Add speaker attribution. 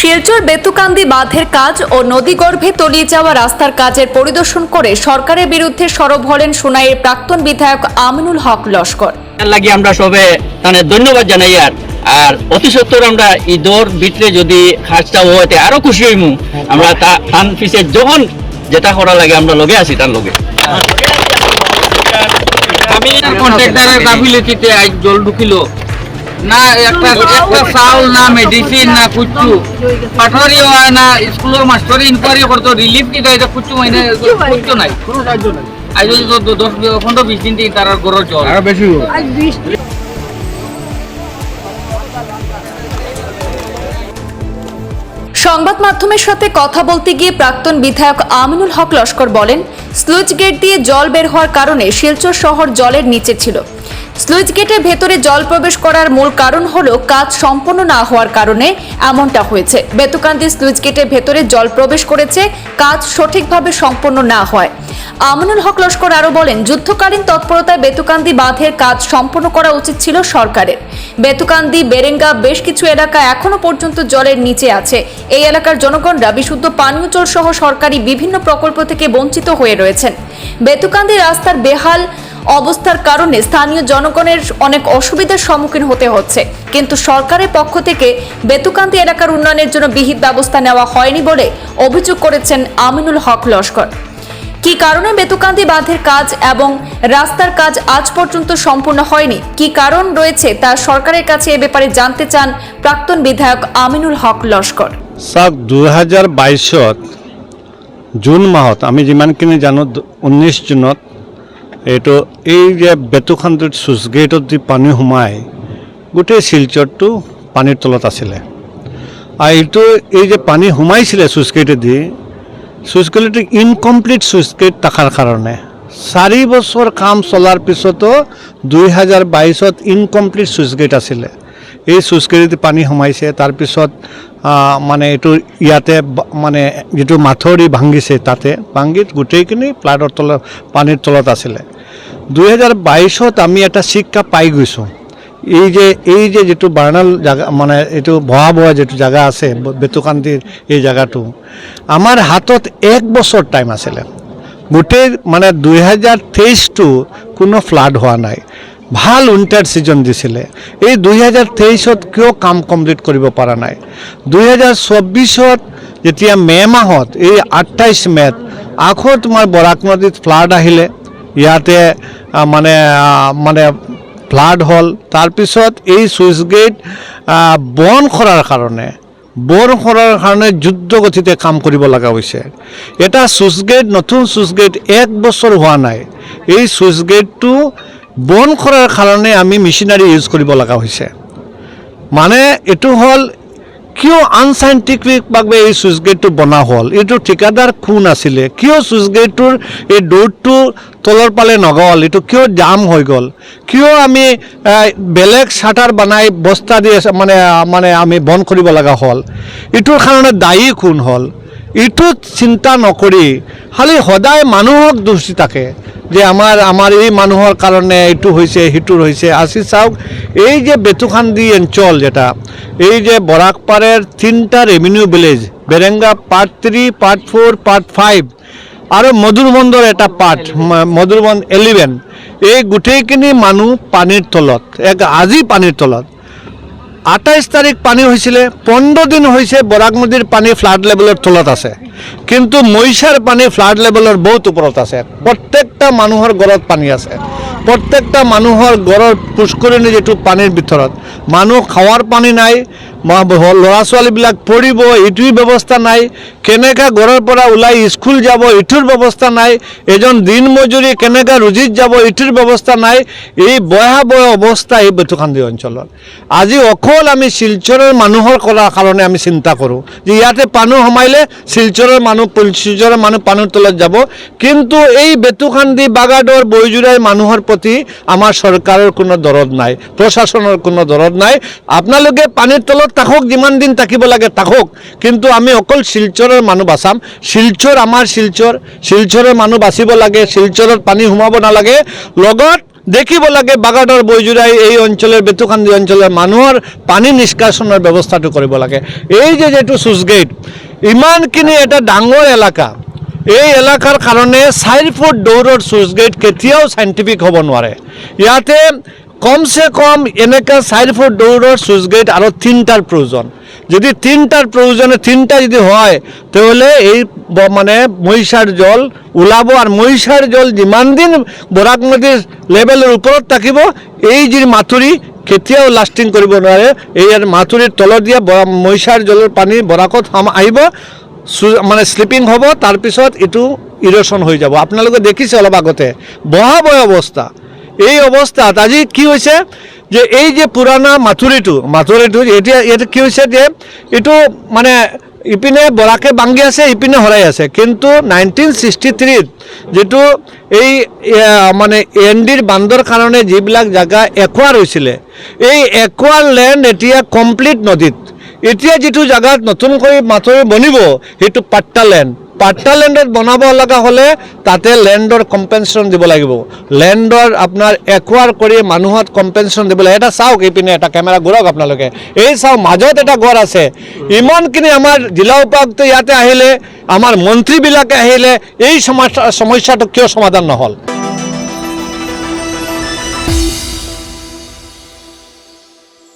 Speaker 1: শিলচর বেতুকান্দি বাঁধের কাজ ও নদীগর্ভে তলিয়ে যাওয়া রাস্তার কাজের পরিদর্শন করে সরকারের বিরুদ্ধে সরব হলেন সোনাইয়ের প্রাক্তন বিধায়ক আমিনুল হক লস্কর।
Speaker 2: লাগি আমরা সবে মানে ধন্যবাদ জানাই আর আর অতি সত্তর আমরা ঈদর ভিতরে যদি খার্চটা হইতে আরও খুশি হইমু আমরা তা তান পিছে যখন যেটা করা লাগে আমরা লগে আছি তার লগে।
Speaker 3: আমি কন্ট্রাক্টরের গাফিলতিতে আজ জল ঢুকিল। না একটা একটা চাউল না মেডিসিন না কুচ্ছু পাঠরি হয় না স্কুলের মাস্টারি ইনকোয়ারি করতো রিলিফ কি দেয় কুচ্ছু মানে কুচ্ছু নাই আজ যদি তো দশ পনেরো বিশ দিন থেকে তার গরর জল
Speaker 1: সংবাদ মাধ্যমের সাথে কথা বলতে গিয়ে প্রাক্তন বিধায়ক আমিনুল হক লস্কর বলেন, স্লুইচ গেট দিয়ে জল বের হওয়ার কারণে শিলচর শহর জলের নিচে ছিল। স্লুজ গেটের ভেতরে জল প্রবেশ করার মূল কারণ হল কাজ সম্পন্ন না হওয়ার কারণে এমনটা হয়েছে। বেতুকান্দি স্লুইচ গেটের ভেতরে জল প্রবেশ করেছে, কাজ সঠিকভাবে সম্পন্ন না হয়। আমিনুল হক লস্কর আরও বলেন, যুদ্ধকালীন তৎপরতায় বেতুকান্দি বাঁধের কাজ সম্পন্ন করা উচিত ছিল সরকারের। বেতুকান্দি, বেরেঙ্গা বেশ কিছু এলাকা এখনও পর্যন্ত জলের নিচে আছে। এই এলাকার জনগণরা বিশুদ্ধ পানীয় জল সহ সরকারি বিভিন্ন প্রকল্প থেকে বঞ্চিত হয়ে রয়েছেন। বেতুকান্দি রাস্তার বেহাল অবস্থার কারণে স্থানীয় জনগণের অনেক অসুবিধার সম্মুখীন হতে হচ্ছে। কিন্তু সরকারের পক্ষ থেকে বেতুকান্দি এলাকার উন্নয়নের জন্য বিহিত ব্যবস্থা নেওয়া হয়নি বলে অভিযোগ করেছেন আমিনুল হক লস্কর। কি কারণে বেতুকান্দি বাঁধের কাজ এবং রাস্তার কাজ আজ পর্যন্ত সম্পূর্ণ হয়নি? কি কারণ রয়েছে তা সরকারের কাছে এ ব্যাপারে জানতে চান প্রাক্তন বিধায়ক আমিনুল হক লস্কর।
Speaker 4: চাওক দুহেজাৰ বাইছত জুন মাহত, আমি যিমানখিনি জানো ঊনৈছ জুনত, এইটো এই যে বেতুখান্দিত চুইচ গেটত যি পানী সোমাই, গোটেই শিলচৰটো পানীৰ তলত আছিলে। আৰু এইটো এই যে পানী সোমাইছিলে চুইচ গেটেদি চুইচ ইনকমপ্লিট চুইচ গেট থকাৰ কাৰণে চাৰি বছৰ কাম চলাৰ পিছতো দুই হাজাৰ বাইছত ইনকমপ্লিট চুইচ গেট আছিলে। এই চুইচ গেটেদি পানী সোমাইছে তাৰপিছত মানে এইটো ইয়াতে মানে যিটো মাথৰি ভাঙিছে তাতে, ভাঙি গোটেইখিনি ফ্লাডৰ তলত, পানীৰ তলত আছিলে। দুই হাজাৰ বাইছত আমি এটা শিক্ষা পাই গৈছোঁ। এই যে এই যে যিটো বাৰ্ণাল জাগা মানে এইটো ভয়াৱহ যিটো জাগা আছে ব- বেতুকান্দিৰ এই জাগাটো আমাৰ হাতত এক বছৰ টাইম আছিলে। গোটেই মানে দুই হাজাৰ তেইছটো কোনো ফ্লাড হোৱা নাই। ভালো উইণ্টাৰ ছিজন দিছিলে। এই দুই হাজাৰ তেইছত কিয় কাম কমপ্লিট কৰিব পৰা নাই? দুই হাজাৰ চৌব্বিছত যেতিয়া মে' মাহত, এই আঠাইছ মে'ত আকৌ তোমাৰ বৰাক নদীত ফ্লাড আহিলে, ইয়াতে মানে মানে ফ্লাড হ'ল। তাৰপিছত এই চুইচ গেট বন্ধ কৰাৰ কাৰণে, বন্ধ কৰাৰ কাৰণে যুদ্ধ গতিতে কাম কৰিব লগা হৈছে। এটা চুইচ গেট, নতুন চুইচ গেট এক বছৰ হোৱা নাই। এই চুইচ গেটটো বন্ধ কৰাৰ কাৰণে আমি মেচিনাৰী ইউজ কৰিব লগা হৈছে। মানে এইটো হ'ল কিয় আনচাইণ্টিফিকভাৱে এই চুইচ গেটটো বনোৱা হ'ল? এইটো ঠিকাদাৰ কোন আছিলে? কিয় চুইচ গেটটোৰ এই দৌৰটো তলৰ পালে নগ'ল? এইটো কিয় জাম হৈ গ'ল? কিয় আমি বেলেগ চাটাৰ বনাই বস্তা দি মানে মানে আমি বন্ধ কৰিব লগা হ'ল? এইটোৰ কাৰণে দায়ী কোন হ'ল? এইটো চিন্তা নকৰি, খালি সদায় মানুহক দোষ থাকে। যে আমাৰ আমাৰ এই মানুহৰ কাৰণে এইটো হৈছে, সিটোৰ হৈছে। আজি চাওক, এই যে বেতুখান্দি অঞ্চল যেটা, এই যে বৰাকপাৰেৰ তিনিটা revenue village Berenga part three part four part five আৰু মধুৰবন্দৰ এটা পাৰ্ট ম- মধুৰবন্দ এলিভেন এই গোটেইখিনি মানুহ পানীৰ তলত, এক আজি পানীৰ তলত। আঠাইছ তাৰিখ পানী হৈছিলে পোন্ধৰ দিন হৈছে বৰাক নদীৰ পানী ফ্লাড লেভেলৰ তলত আছে। কিন্তু মৈছাৰ পানী ফ্লাড লেভেলৰ বহুত ওপৰত আছে। প্ৰত্যেকটা মানুহৰ ঘৰত পানী আছে। প্ৰত্যেকটা মানুহৰ ঘৰৰ পুষ্কৰিণী যিটো পানীৰ ভিতৰত। মানুহ খোৱাৰ পানী নাই ল'ৰা ছোৱালীবিলাক পঢ়িব এইটোৰ ব্যৱস্থা নাই, কেনেকৈ ঘৰৰ পৰা ওলাই স্কুল যাব এইটোৰ ব্যৱস্থা নাই, এজন দিন মজুৰি কেনেকৈ ৰুজিত যাব এইটোৰ ব্যৱস্থা নাই, এই ভয়াৱহ অৱস্থা এই বেতুখান্দি অঞ্চলত আজি অকল আমি শিলচৰৰ মানুহৰ কৰাৰ কাৰণে আমি চিন্তা কৰোঁ, যে ইয়াতে পানী সোমাইলে শিলচৰৰ মানুহ শিলচৰৰ মানুহ পানীৰ তলত যাব। কিন্তু এই বেতুখান্দি বাগাদৰ, বৈজুৰাৰ মানুহৰ প্ৰতি আমাৰ চৰকাৰৰ কোনো দৰদ নাই প্ৰশাসনৰ কোনো দৰদ নাই। আপোনালোকে পানীৰ তলত থাকক, যিমান দিন থাকিব লাগে থাকক। কিন্তু আমি অকল শিলচৰৰ মানুহ বাচাম। শিলচৰ আমাৰ শিলচৰ, শিলচৰৰ মানুহ বাচিব লাগে, শিলচৰত পানী সোমাব নালাগে। লগত দেখিব লাগে বাগানৰ বৈজুৰাই এই অঞ্চলৰ, বেতুকান্দি অঞ্চলৰ মানুহৰ পানী নিষ্কাশনৰ ব্যৱস্থাটো কৰিব লাগে। এই যে যিটো চুইচ গেট ইমানখিনি এটা ডাঙৰ এলেকা। এই এলেকাৰ কাৰণে চাৰি ফুট দৌৰৰ চুইচ গেট কেতিয়াও চাইণ্টিফিক হ'ব নোৱাৰে। ইয়াতে কমচে কম এনেকুৱা চাৰি ফুট দৌৰৰ চুইচ গেট আৰু তিনিটাৰ প্ৰয়োজন। যদি তিনিটাৰ প্ৰয়োজনে তিনিটা যদি হয় তেতিয়াহ'লে এই মানে মহিষাৰ জল ওলাব আৰু মহিষাৰ জল যিমান দিন বৰাক নদীৰ লেভেলৰ ওপৰত থাকিব, এই যি মাথুৰি কেতিয়াও লাষ্টিং কৰিব নোৱাৰে। এই মাথুৰিৰ তলত দিয়া মহিষাৰ জলৰ পানী বৰাকত সাম- আহিব। মানে শ্লিপিং হ'ব তাৰপিছত এইটো ইৰ'শ্যন হৈ যাব। আপোনালোকে দেখিছে অলপ আগতে ভয়াৱহ অৱস্থা। এই অৱস্থাত আজি কি হৈছে? যে এই যে পুৰণা মাথুৰিটো মাথুৰিটো এতিয়া ইয়াতে কি হৈছে যে এইটো মানে ইপিনে বৰাকে বাংগি আছে, ইপিনে হৰাই আছে। কিন্তু নাইনটিন ছিক্সটি থ্ৰীত যিটো এই মানে এন ডিৰ বান্ধৰ কাৰণে যিবিলাক জেগা একোৱাৰ হৈছিলে, এই একোৱাৰ লেণ্ড এতিয়া কমপ্লিট নদীত। এতিয়া যিটো জেগাত নতুনকৈ মাথুৰি বনিব, সেইটো পাট্টা লেণ্ড পাট্টা লেণ্ডত বনাব লগা হ'লে তাতে লেণ্ডৰ কম্পেনশ্যন দিব লাগিব। লেণ্ডৰ আপোনাৰ একোৱাৰ কৰি মানুহত কম্পেনশ্যন দিব লাগে। এটা চাওক এইপিনে, এটা কেমেৰা ঘূৰক আপোনালোকে। এই চাওক, মাজত এটা গড় আছে। ইমানখিনি আমাৰ জিলা উপায়ুক্ত ইয়াতে আহিলে, আমাৰ মন্ত্ৰীবিলাকে আহিলে, এই সমস্যা সমস্যাটো কিয় সমাধান নহ'ল?